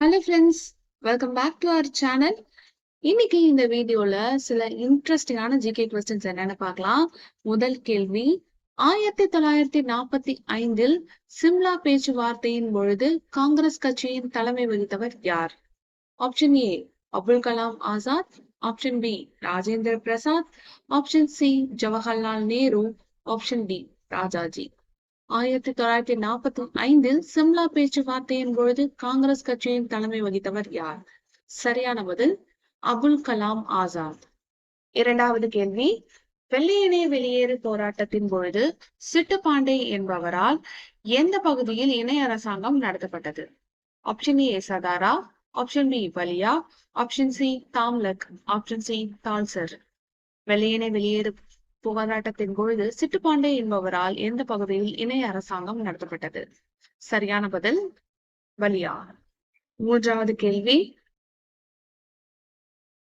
Hello friends welcome back to our channel இன்னைக்கு இந்த வீடியோல சில இன்ட்ரெஸ்டிங்கான ஜிகே கொஸ்டின்ஸ் என்னன்னு பார்க்கலாம். முதல் கேள்வி ஆயிரத்தி தொள்ளாயிரத்தி நாற்பத்தி ஐந்தில் சிம்லா பேச்சுவார்த்தையின் பொழுது காங்கிரஸ் கட்சியின் தலைமை வகித்தவர் யார்? Option A Abdul Kalam Azad. Option B Rajendra Prasad. Option C Jawaharlal Nehru. Option D Rajaji. ஆயிரத்தி தொள்ளாயிரத்தி நாற்பத்தி ஐந்தில் சிம்லா பேச்சுவார்த்தையின் பொழுது காங்கிரஸ் கட்சியின் தலைமை வகித்தவர் யார்? சரியான பதில் அபுல் கலாம் ஆசாத். இரண்டாவது கேள்வி வெள்ளையனே வெளியேறு போராட்டத்தின் பொழுது சிட்டுப்பாண்டே என்பவரால் எந்த பகுதியில் இணை அரசாங்கம் நடத்தப்பட்டது? Option A Satara. Option B Valia. Option C Tamluk. Option C Talcher. வெள்ளையனே வெளியேறு போராட்டத்தின் பொழுது சிட்டுப்பாண்டே என்பவரால் எந்த பகுதியில் இணைய அரசாங்கம் நடத்தப்பட்டது? சரியான பதில் வலியா மூன்றாவது கேள்வி.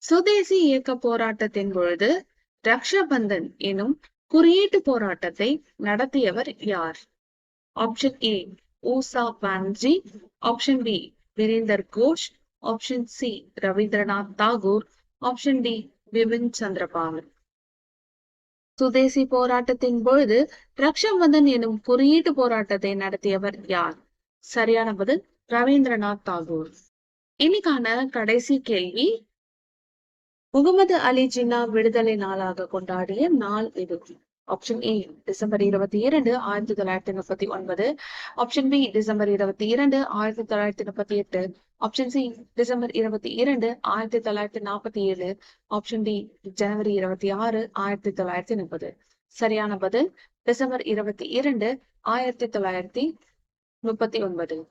சுதேசி இயக்க போராட்டத்தின் பொழுது ரக்ஷபந்தன் எனும் குறியீட்டு போராட்டத்தை நடத்தியவர் யார்? Option A Usha Banerjee option B Virender Ghosh. Option C Rabindranath Tagore. Option D Bipin Chandrapal. Swadeshi போராட்டத்தின் பொழுது ரக்ஷபந்தன் எனும் குறியீட்டு போராட்டத்தை நடத்தியவர் யார்? சரியான பதில் ரவீந்திரநாத் தாகூர். இன்னைக்கான கடைசி கேள்வி முகமது அலி ஜின்னா விடுதலை நாளாக கொண்டாடிய நாள் இது. ஆப்ஷன் ஏ டிசம்பர் இருபத்தி இரண்டு ஆயிரத்தி தொள்ளாயிரத்தி முப்பத்தி ஒன்பது. ஆப்ஷன் பி டிசம்பர் இருபத்தி இரண்டு ஆயிரத்தி தொள்ளாயிரத்தி முப்பத்தி எட்டு. ஆப்ஷன் சி டிசம்பர் இருபத்தி இரண்டு ஆயிரத்தி தொள்ளாயிரத்தி நாற்பத்தி ஏழு. ஆப்ஷன் டி ஜனவரி இருபத்தி ஆறு ஆயிரத்தி தொள்ளாயிரத்தி முப்பது. சரியான பதில் டிசம்பர் இருபத்தி இரண்டு ஆயிரத்தி தொள்ளாயிரத்தி முப்பத்தி ஒன்பது.